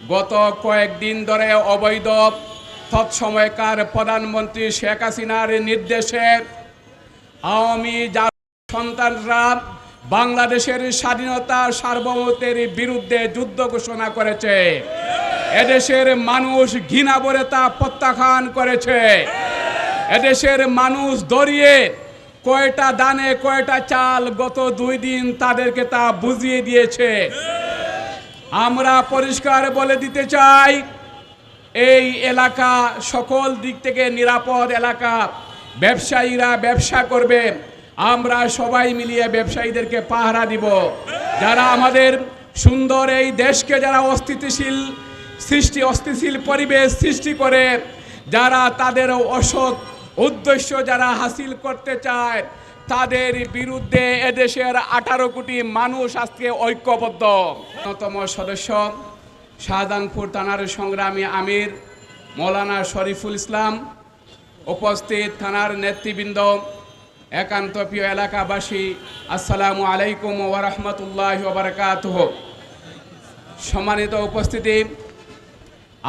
গত কয়েকদিন ধরে অবৈধ তৎসময়কার প্রধানমন্ত্রী শেখ হাসিনার নির্দেশে আওয়ামী সন্তানরা বাংলাদেশের স্বাধীনতা সার্বভৌমত্বের বিরুদ্ধে যুদ্ধ ঘোষণা করেছে। এদেশের মানুষ ঘৃণা তা প্রত্যাখ্যান করেছে। এদেশের মানুষ দরিয়ে কয়টা দানে কয়টা চাল গত দুই দিন তাদেরকে তা বুঝিয়ে দিয়েছে। আমরা পরিষ্কার বলে দিতে চাই, এই এলাকা সকল দিক থেকে নিরাপদ এলাকা। ব্যবসায়ীরা ব্যবসা করবে। আমরা সবাই মিলিয়ে ব্যবসায়ীদেরকে পাহারা দিব। যারা আমাদের সুন্দর এই দেশকে যারা অস্থিতিশীল সৃষ্টি, অস্থিতিশীল পরিবেশ সৃষ্টি করে, যারা তাদের অসৎ উদ্দেশ্য যারা হাসিল করতে চায় তাদের বিরুদ্ধে এদেশের আঠারো কোটি মানুষ আজকে ঐক্যবদ্ধ। অন্যতম সদস্য, শাহজাহানপুর থানার সংগ্রামী আমির, মৌলানা শরীফুল ইসলাম, উপস্থিত থানার নেতৃবৃন্দ, একান্ত প্রিয় এলাকাবাসী, আসসালামু আলাইকুম ওরহমতুল্লাহ ওবরকাত সম্মানিত উপস্থিতি,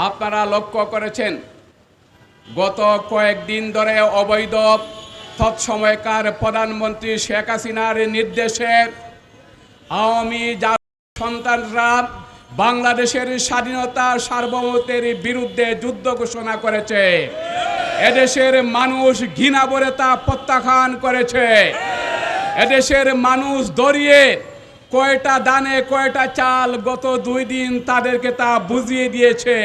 আপনারা লক্ষ্য করেছেন, গত কয়েকদিন ধরে অবৈধ তৎসময়কার প্রধানমন্ত্রী শেখ হাসিনার নির্দেশে আওয়ামী সন্তানরা বাংলাদেশের স্বাধীনতা সার্বভৌমত্বের বিরুদ্ধে যুদ্ধ ঘোষণা করেছে। এদেশের মানুষ ঘৃণা ভরে তা প্রত্যাখ্যান করেছে। এদেশের মানুষ দরিয়ে কয়টা দানে, কয়টা চাল গত দুই দিন তাদেরকে তা বুঝিয়ে দিয়েছে।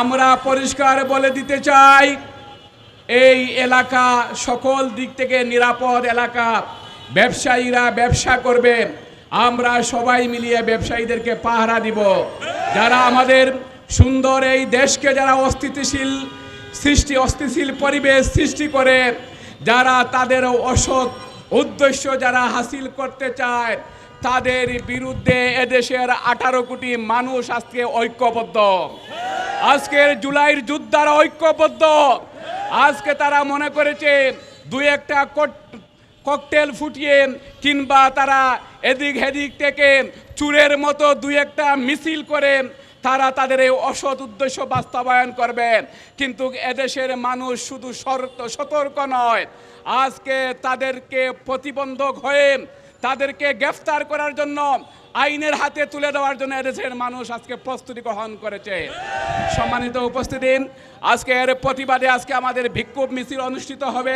আমরা পরিষ্কার বলে দিতে চাই এই এলাকা সকল দিক থেকে নিরাপদ এলাকা। ব্যবসায়ীরা ব্যবসা করবে। আমরা সবাই মিলিয়ে ব্যবসায়ীদেরকে পাহারা দিব। যারা আমাদের সুন্দর এই দেশকে যারা অস্থিতিশীল সৃষ্টি, অস্থিতিশীল পরিবেশ সৃষ্টি করে, যারা তাদের অসৎ উদ্দেশ্য যারা হাসিল করতে চায়, তাদের বিরুদ্ধে এদেশের আঠারো কোটি মানুষ আজকে ঐক্যবদ্ধ। আজকের জুলাইয়ের যুদ্ধারা ঐক্যবদ্ধ। আজকে তারা মনে করেছে দুই একটা কোট- ককটেল ফুটিয়ে কিংবা তারা এদিক হেদিক থেকে চুরের মতো দুই একটা মিছিল করে তারা তাদের এই অসৎ উদ্দেশ্য বাস্তবায়ন করবেন কিন্তু এদেশের মানুষ শুধু সর- সতর্ক নয়। আজকে তাদেরকে প্রতিবন্ধক হয়ে তাদেরকে গ্রেফতার করার জন্য আইনের হাতে তুলে দেওয়ার জন্য এদেশের মানুষ আজকে প্রস্তুতি গ্রহণ করেছে। সম্মানিত উপস্থিতি আজকে এর প্রতিবাদে আজকে আমাদের বিক্ষোভ মিছিল অনুষ্ঠিত হবে।